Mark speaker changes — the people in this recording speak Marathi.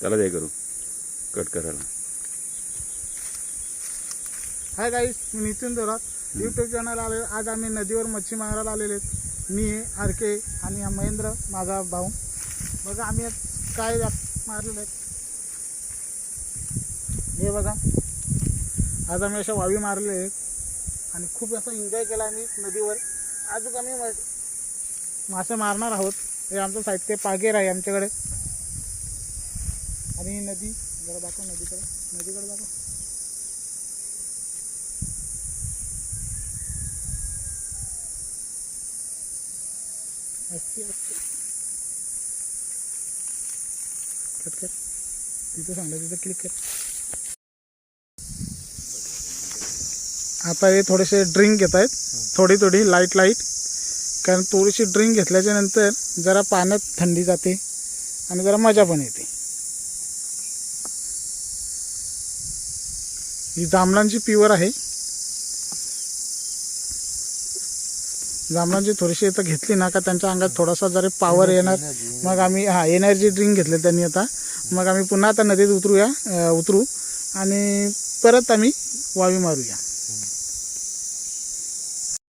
Speaker 1: त्याला दे करू कट करायला
Speaker 2: हाय गाईस मी नितीन दोरात यूट्यूब चॅनल आले आज आम्ही नदीवर मच्छी मारायला आलेले आहेत. मी आहे, आर के आणि महेंद्र माझा भाऊ. बघा आम्ही काय मारलेले आहेत. हे बघा. आज आम्ही अशा वावी मारले आहेत. आणि खूप असं एन्जॉय केला आम्ही नदीवर. आज आम्ही मासे मारणार आहोत. हे आमचं साहित्य पागेर आहे आमच्याकडे. आणि ही नदी जरा दाखव नदीकडे. नदीकडे दाखव. असते कट कर तिथं सांगलं तिथं क्लिक कर. आता हे थोडेसे ड्रिंक घेत आहेत. थोडी थोडी लाइट लाइट कारण थोडीशी ड्रिंक घेतल्याच्या नंतर जरा पाण्यात थंडी जाते आणि जरा मजा पण येते. ही जांभळांची प्युअर आहे. जांभळांची थोडीशी इथं घेतली ना का त्यांच्या अंगात थोडासा जरा पॉवर येणार मग आम्ही हा एनर्जी ड्रिंक घेतले त्यांनी आता. मग आम्ही पुन्हा आता नदीत उतरूया उतरू आणि परत आम्ही वावी मारूया.